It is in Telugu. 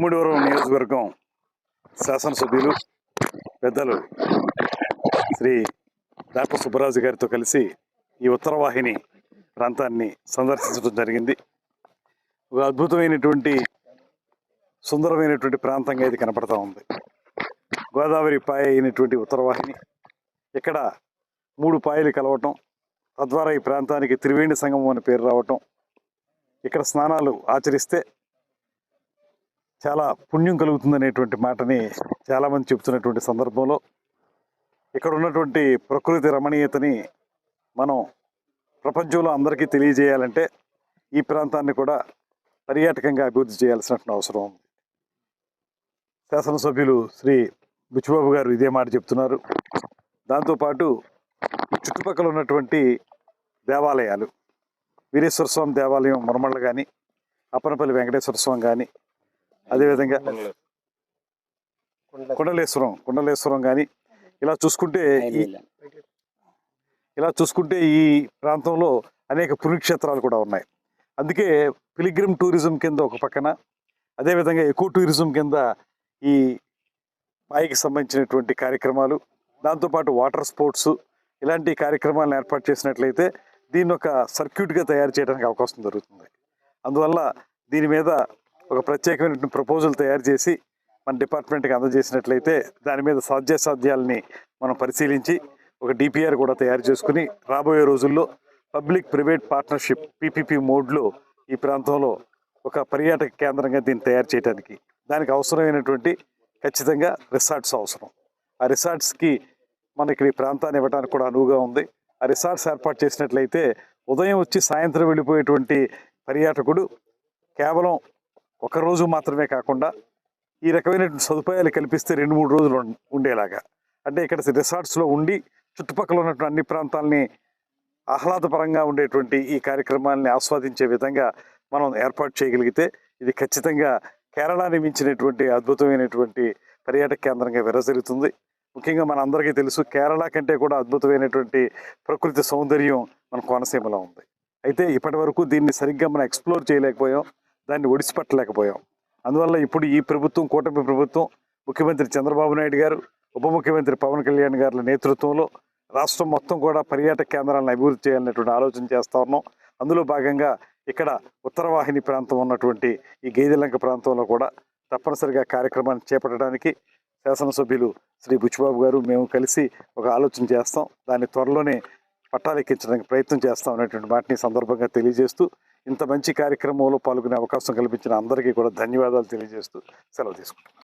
ముమ్మిడివరం నియోజకవర్గం శాసనసభ్యులు పెద్దలు శ్రీ డాక్టర్ సుబ్బరాజు గారితో కలిసి ఈ ఉత్తరవాహిని ప్రాంతాన్ని సందర్శించడం జరిగింది. ఒక అద్భుతమైనటువంటి సుందరమైనటువంటి ప్రాంతంగా ఇది కనపడతా ఉంది. గోదావరి పాయ అయినటువంటి ఉత్తరవాహిని ఇక్కడ మూడు పాయలు కలవటం తద్వారా ఈ ప్రాంతానికి త్రివేణి సంగమం అనే పేరు రావటం ఇక్కడ స్నానాలు ఆచరిస్తే చాలా పుణ్యం కలుగుతుందనేటువంటి మాటని చాలామంది చెబుతున్నటువంటి సందర్భంలో ఇక్కడ ఉన్నటువంటి ప్రకృతి రమణీయతని మనం ప్రపంచంలో అందరికీ తెలియజేయాలంటే ఈ ప్రాంతాన్ని కూడా పర్యాటకంగా అభివృద్ధి చేయాల్సినటువంటి అవసరం ఉంది. శాసనసభ్యులు శ్రీ బుచ్చిబాబు గారు ఇదే మాట చెప్తున్నారు. దాంతోపాటు చుట్టుపక్కల ఉన్నటువంటి దేవాలయాలు వీరేశ్వర స్వామి దేవాలయం మురమళ్ళ కానీ అప్పనపల్లి వెంకటేశ్వర స్వామి కానీ అదేవిధంగా కుండలేశ్వరం. కుండలేశ్వరం. కానీ ఇలా చూసుకుంటే ఈ ఇలా చూసుకుంటే ఈ ప్రాంతంలో అనేక పుణ్యక్షేత్రాలు కూడా ఉన్నాయి. అందుకే పిలిగ్రిమ్ టూరిజం కింద ఒక పక్కన అదేవిధంగా ఎకో టూరిజం కింద ఈ పాయికి సంబంధించినటువంటి కార్యక్రమాలు దాంతోపాటు వాటర్ స్పోర్ట్స్ ఇలాంటి కార్యక్రమాలను ఏర్పాటు చేసినట్లయితే దీన్ని ఒక సర్క్యూట్గా తయారు చేయడానికి అవకాశం దొరుకుతుంది. అందువల్ల దీని మీద ఒక ప్రత్యేకమైనటువంటి ప్రపోజల్ తయారు చేసి మన డిపార్ట్మెంట్కి అందజేసినట్లయితే దాని మీద సాధ్యాసాధ్యాలని మనం పరిశీలించి ఒక డిపిఆర్ కూడా తయారు చేసుకుని రాబోయే రోజుల్లో పబ్లిక్ ప్రైవేట్ పార్ట్నర్షిప్ పీపీపీ మోడ్లో ఈ ప్రాంతంలో ఒక పర్యాటక కేంద్రంగా దీన్ని తయారు చేయడానికి దానికి అవసరమైనటువంటి ఖచ్చితంగా రిసార్ట్స్ అవసరం. ఆ రిసార్ట్స్కి మనకి ఈ ప్రాంతాన్ని ఇవ్వడానికి కూడా అనువుగా ఉంది. ఆ రిసార్ట్స్ ఏర్పాటు చేసినట్లయితే ఉదయం వచ్చి సాయంత్రం వెళ్ళిపోయేటువంటి పర్యాటకుడు కేవలం ఒకరోజు మాత్రమే కాకుండా ఈ రకమైనటువంటి సదుపాయాలు కల్పిస్తే రెండు మూడు రోజులు ఉండేలాగా. అంటే ఇక్కడ రిసార్ట్స్లో ఉండి చుట్టుపక్కల ఉన్నటువంటి అన్ని ప్రాంతాలని ఆహ్లాదపరంగా ఉండేటువంటి ఈ కార్యక్రమాల్ని ఆస్వాదించే విధంగా మనం ఏర్పాటు చేయగలిగితే ఇది ఖచ్చితంగా కేరళని మించినటువంటి అద్భుతమైనటువంటి పర్యాటక కేంద్రంగా విరజరుగుతుంది ముఖ్యంగా మన అందరికీ తెలుసు కేరళ కంటే కూడా అద్భుతమైనటువంటి ప్రకృతి సౌందర్యం మన కోనసీమలో ఉంది. అయితే ఇప్పటి వరకు దీన్ని సరిగ్గా మనం ఎక్స్ప్లోర్ చేయలేకపోయాం. దాన్ని ఒడిసిపట్టలేకపోయాం. అందువల్ల ఇప్పుడు ఈ ప్రభుత్వం కూటమి ప్రభుత్వం ముఖ్యమంత్రి చంద్రబాబు నాయుడు గారు ఉప ముఖ్యమంత్రి పవన్ కళ్యాణ్ గారి నేతృత్వంలో రాష్ట్రం మొత్తం కూడా పర్యాటక కేంద్రాలను అభివృద్ధి చేయాలనేటువంటి ఆలోచన చేస్తా ఉన్నాం. అందులో భాగంగా ఇక్కడ ఉత్తరవాహిని ప్రాంతం ఉన్నటువంటి ఈ గేదెలంక ప్రాంతంలో కూడా తప్పనిసరిగా కార్యక్రమాన్ని చేపట్టడానికి శాసనసభ్యులు శ్రీ బుచ్చిబాబు గారు మేము కలిసి ఒక ఆలోచన చేస్తాం. దాన్ని త్వరలోనే పట్టాలెక్కించడానికి ప్రయత్నం చేస్తాం అనేటువంటి మాటని సందర్భంగా తెలియజేస్తూ ఇంత మంచి కార్యక్రమంలో పాల్గొనే అవకాశం కల్పించిన అందరికీ కూడా ధన్యవాదాలు తెలియజేస్తూ సెలవు తీసుకుంటాం